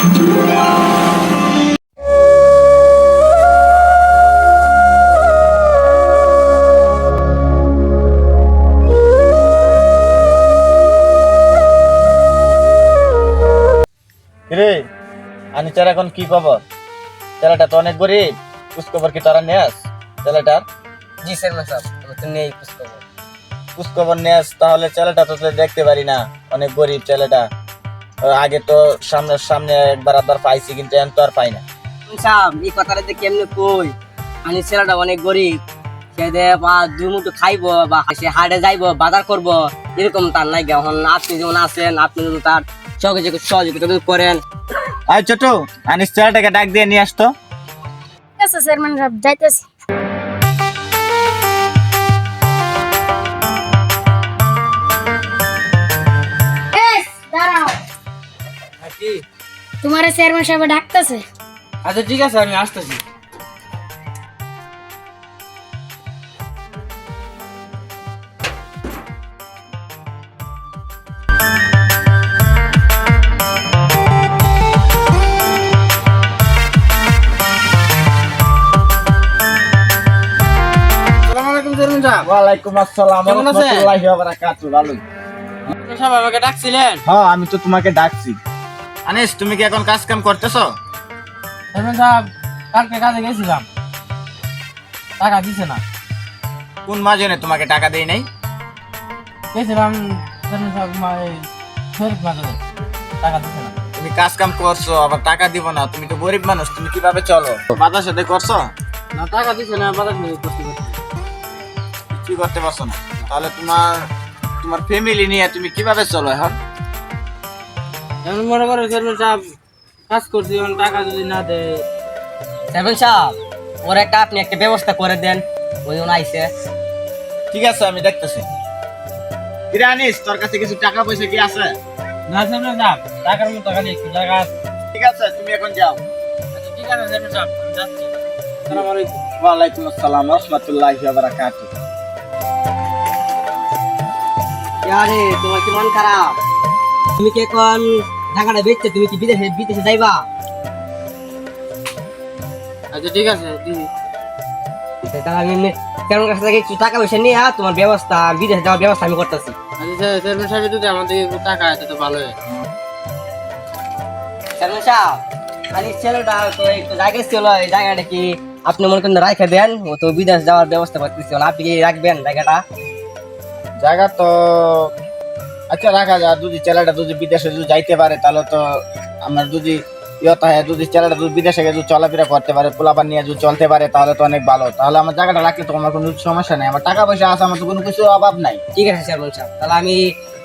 রে আনিচার এখন কি খবর? ছেলেটা তো অনেক গরিব কুছ কি তোরা নেস ছেলেটার জি সাহেব আমি তো নেই কুছ খবর কুছ খবর নেস তাহলে ছেলেটা তো দেখতে পারি না অনেক গরিব ছেলেটা আগে তো সামনে সামনে একবার আবার পাইছি কিন্তু এখন তো আর পাই না। সাহেব এই কথাটা যে কেমনে কই? আমি ছেলেটা অনেক গরিব। সে দে বা দুই মুঠো খাইবো বা সে হাটে যাইবো বাজার করব এরকম তার নাই এখন আপনি যেমন আছেন আপনি যদি তার সহযোগিতা সহযোগিতা যদি করেন। আয় ছোট আনিস ছেলেটাকে ডাক দিয়ে নিয়ে আসতো। ঠিক আছে চেয়ারম্যান সাহেব যাইতেছি। তোমার চেয়ারম্যান সাহেব ডাকতেছে। আচ্ছা ঠিক আছে আমি আসতেছি। হ্যাঁ আমি তো তোমাকে ডাকছি। আনিস তুমি কি এখন কাজ কাম করতেছো? চেয়ারম্যান সাহেব কালকে কাজে গেছিলাম টাকা দিছে না। কোন মাঝে তোমাকে টাকা দেই নাই? গেছিলাম চেয়ারম্যান সাহেব মা এই শরীফ মাজারে টাকা দিছে না। তুমি কাজ কাম করছ আবার টাকা দিব না তুমি তো গরিব মানুষ তুমি কীভাবে চলো? বাজার সাথে করছ? না টাকা দিছে না বাজার করতে করতে। কি করতে পারছ না? তাহলে তোমার তোমার ফ্যামিলি নিয়ে তুমি কীভাবে চলো এখন? এমন মনে করো চেয়ারম্যান সাহেব কাজ করছি এখন টাকা যদি না দেয়। চেয়ারম্যান সাহেব ওর একটা আপনি একটা ব্যবস্থা করে দেন ওই জন আইসে ঠিক আছে আমি দেখতেছি। কিরে আনিস তোর কাছে কিছু টাকা পয়সা কি আছে? না চেয়ারম্যান সাহেব টাকার মতো টাকা নেই জায়গা ঠিক আছে তুমি এখন যাও। আচ্ছা ঠিক আছে চেয়ারম্যান সাহেব আমি যাচ্ছি। আসসালামু আলাইকুম ওয়ালাইকুম আসসালাম রহমতুল্লাহি ওয়া বারাকাতুহু। আরে তোমার কি মন খারাপ? তুমি কি এখন টাকাটা বেচছে তুমি কি বিদেশে বিদেশে যাইবা? আচ্ছা ঠিক আছে দিদি তাহলে আমি কেমন কাছ থেকে কিছু টাকা পয়সা নিয়ে তোমার ব্যবস্থা বিদেশে যাওয়ার ব্যবস্থা আমি করতেছি। আচ্ছা চেয়ারম্যান সাহেব যদি আমাদের টাকা আছে তো ভালো চেয়ারম্যান সাহেব আমি ছেলেটা তো একটু জায়গা ছিল এই জায়গাটা কি আপনি মনে করেন রাখে দেন? ও তো বিদেশ যাওয়ার ব্যবস্থা করতেছি আপনি কি রাখবেন জায়গাটা? জায়গা তো আচ্ছা রাখা যা যদি ছেলেটা যদি বিদেশে যদি যাইতে পারে তাহলে তো আমার যদি ইয়তা হয় যদি ছেলেটা যদি বিদেশে গিয়ে যদি চলাফেরা করতে পারে পোলাপান নিয়ে যদি চলতে পারে তাহলে তো অনেক ভালো। তাহলে আমার জায়গাটা রাখলে তো আমার কোনো সমস্যা নেই। আমার টাকা পয়সা আছে আমার তো কোনো কিছু অভাব নাই। ঠিক আছে স্যার সাহেব তাহলে আমি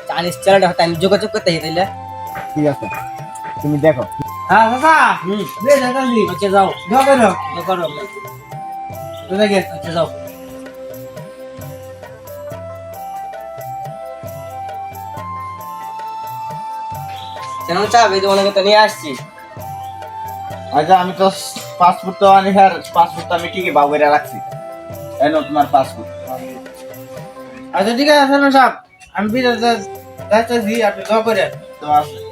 জানিস ছেলেটা হয়তো আমি যোগাযোগ করতে তাইলে। ঠিক আছে। তুমি দেখো। হ্যাঁ দাদা। হুম। রে দাদা আচ্ছা যাও। যাও করো যাও করো আচ্ছা যাও। চেয়ারম্যান সাহেব এই অনেক তো নিয়ে আসছি। আচ্ছা আমি তো পাসপোর্ট তো আনি আর পাসপোর্ট তো আমি ঠিকই বাবুরা রাখছি। এই তোমার পাসপোর্ট। আচ্ছা ঠিক আছে চেয়ারম্যান সাহেব। আমি বিদেশে যাইতেছি আপনি যাও করে তো আসসালাম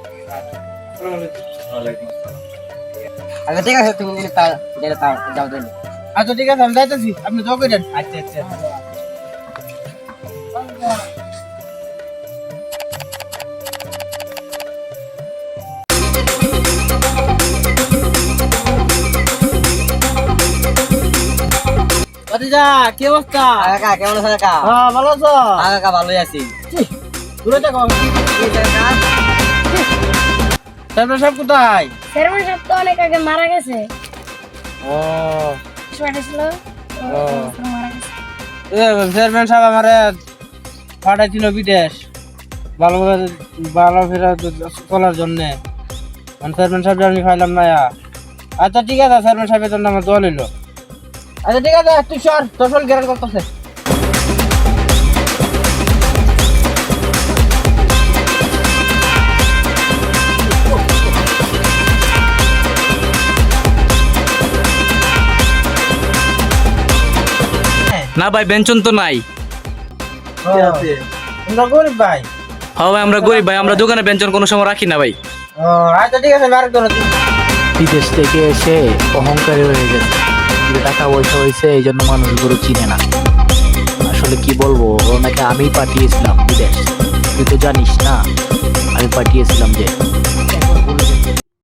আচ্ছা ঠিক আছে তুমি দিলে তা দিলে তা যাও। দিলে আচ্ছা ঠিক আছে আমি যাইতেছি আপনি যাও করে আচ্ছা আচ্ছা। ভাতিজা কি অবস্থা? কাকা কেমন আছো কাকা হ্যাঁ ভালো আছো? হ্যাঁ কাকা ভালোই আছি। দূরে থাকো চেয়ারম্যান সাহেব কোথায়? চেয়ারম্যান সাহেব তো অনেক আগে মারা গেছে। ও। ছোট ছিল তো চেয়ারম্যান সাহেব আমার পাঠাইছিল বিদেশ। ভালো ভালো ফেরা চলার জন্য। চেয়ারম্যান সাহেব আমি খাইলাম না আচ্ছা ঠিক আছে চেয়ারম্যান সাহেবের জন্য আমার দোয়া লইলো আচ্ছা ঠিক আছে তুই সর তোর শরীর গেরান করতেছে। না ভাই বেঞ্চন তো নাই। আমরা গরিব ভাই। হ্যাঁ ভাই আমরা গরিব ভাই আমরা দোকানে ব্যঞ্জন কোনো সময় রাখি না ভাই। আচ্ছা ঠিক আছে বিদেশ থেকে এসে অহংকারী হয়ে গেছে। যে টাকা পয়সা হয়েছে, এই জন্য মানুষগুলো চিনে না। আসলে কি বলব, ওনাকে আমি পাঠিয়েছিলাম বিদেশ। তুই তো জানিস না, আমি পাঠিয়েছিলাম যে